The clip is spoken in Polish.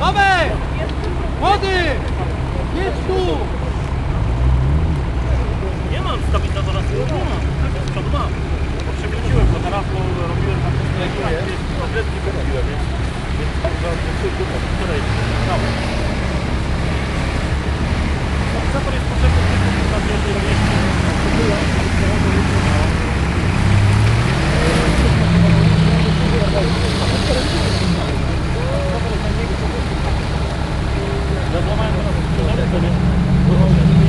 Tomek! Młody! Jedź tu! Nie mam stabilizatora z tyłu, nie mam. Tak, z przodu mam. Bo przekręciłem go teraz, bo robiłem tam odrębki wyrobiłem, więc... Więc to jest potrzebne. 本当に。